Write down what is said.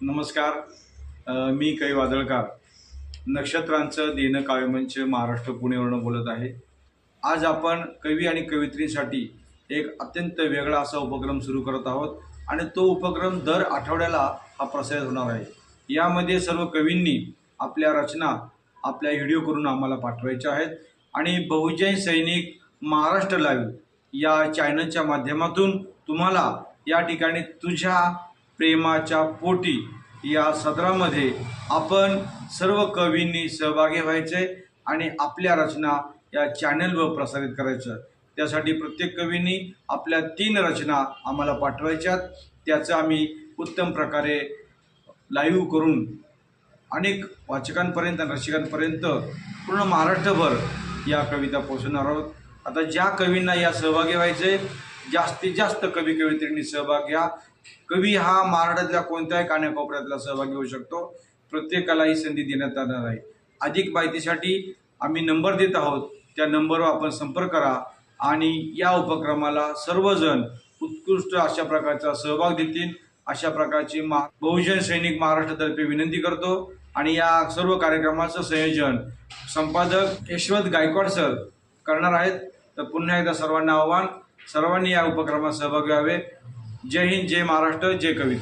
नमस्कार. मी कै वादळकार. नक्षत्रांचं देणं काव्यमंच महाराष्ट्र पुणेवरून बोलत आहे. आज आपण कवी आणि कवित्रींसाठी एक अत्यंत वेगळा असा उपक्रम सुरू करत आहोत आणि तो उपक्रम दर आठवड्याला हा प्रसारित होणार आहे. यामध्ये सर्व कवींनी आपल्या रचना आपल्या व्हिडिओ करून आम्हाला पाठवायच्या आहेत आणि बहुजन सैनिक महाराष्ट्र लाईव्ह या चॅनलच्या माध्यमातून तुम्हाला या ठिकाणी तुझ्या प्रेमाच्या पोटी या सदरामध्ये आपण सर्व कवींनी सहभागी व्हायचे आणि आपल्या रचना या चॅनलवर प्रसारित करायचं. त्यासाठी प्रत्येक कवींनी आपल्या तीन रचना आम्हाला पाठवायच्यात. त्याचं आम्ही उत्तम प्रकारे लाईव्ह करून अनेक वाचकांपर्यंत रसिकांपर्यंत पूर्ण महाराष्ट्रभर या कविता पोहोचवणार आहोत. आता ज्या कवींना या सहभागी व्हायचे जास्तीत जास्त कवी कवित्रींनी सहभाग घ्या. कवी हा महाराष्ट्रातल्या कोणत्याही कानाकोपऱ्यातला सहभागी होऊ शकतो. प्रत्येकाला ही संधी देण्यात येणार आहे. अधिक माहितीसाठी आम्ही नंबर देत आहोत. त्या नंबरवर आपण संपर्क करा आणि या उपक्रमाला सर्वजण उत्कृष्ट अशा प्रकारचा सहभाग देतील. अशा प्रकारची मा बहुजन सैनिक महाराष्ट्रातर्फे विनंती करतो आणि या सर्व कार्यक्रमाचं संयोजन संपादक यशवंत गायकवाड सर करणार आहेत. तर पुन्हा एकदा सर्वांना आव्हान सर्वांनी या उपक्रमात सहभागी व्हावे. जय हिंद जय महाराष्ट्र जय कविता.